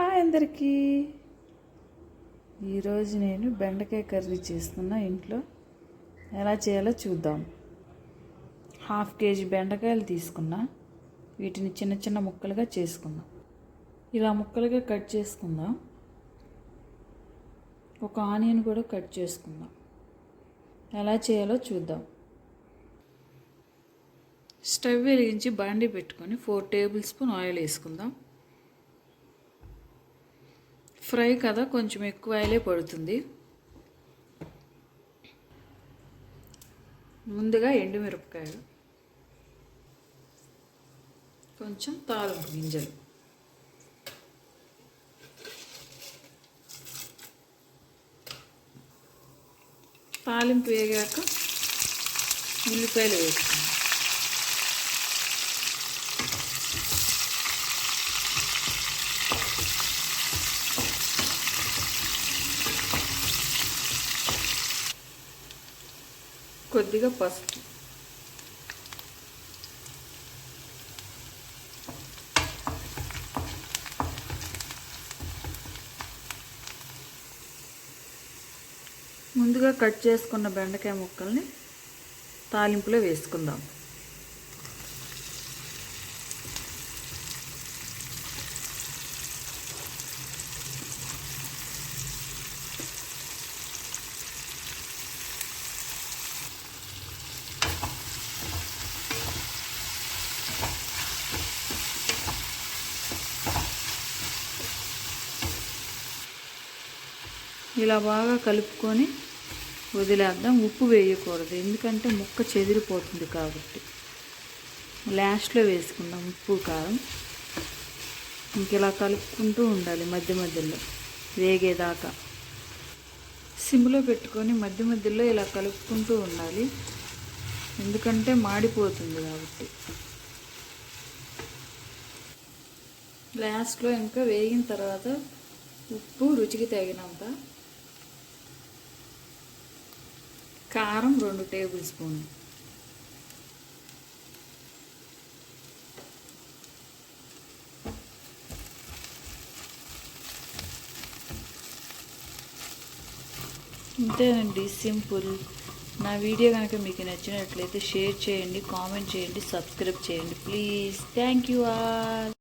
Hi అందరికీ. ఈరోజు నేను బెండకాయ కర్రీ చేస్తున్నా ఇంట్లో. ఎలా చేయాలో చూద్దాం. హాఫ్ కేజీ బెండకాయలు తీసుకున్నా. వీటిని చిన్న చిన్న ముక్కలుగా చేసుకుందాం. ఇలా ముక్కలుగా కట్ చేసుకుందాం. ఒక ఆనియన్ కూడా కట్ చేసుకుందాం. ఎలా చేయాలో చూద్దాం. స్టవ్ వెలిగించి బాండి పెట్టుకొని ఫోర్ టేబుల్ స్పూన్ ఆయిల్ వేసుకుందాం. ఫ్రై కదా కొంచెం ఎక్కువ ఆయిలే పడుతుంది. ముందుగా ఎండుమిరపకాయలు. కొంచెం తాలింపు గింజలు. తాలింపు వేగాక ఉల్లిపాయలు వేస్తాం కొద్దిగా పసుపు. ముందుగా కట్ చేసుకున్న బెండకాయ ముక్కల్ని తాలింపులో వేసుకుందాం. ఇలా బాగా కలుపుకొని వదిలేద్దాం. ఉప్పు వేయకూడదు. ఎందుకంటే ముక్క చెదిరిపోతుంది కాబట్టి. లాస్ట్లో వేసుకుందాం ఉప్పు కారం. ఇంక ఇలా కలుపుకుంటూ ఉండాలి మధ్య మధ్యలో వేగేదాకా. సిమ్లో పెట్టుకొని మధ్య మధ్యలో ఇలా కలుపుకుంటూ ఉండాలి. ఎందుకంటే మాడిపోతుంది కాబట్టి. లాస్ట్లో ఇంకా వేగిన తర్వాత ఉప్పు రుచికి తగినంత కారం రెండు టేబుల్ స్పూన్లు. ఇంతేనండి సింపుల్. నా వీడియో కనుక మీకు నచ్చినట్లయితే షేర్ చేయండి కామెంట్ చేయండి సబ్స్క్రైబ్ చేయండి. Please thank you all.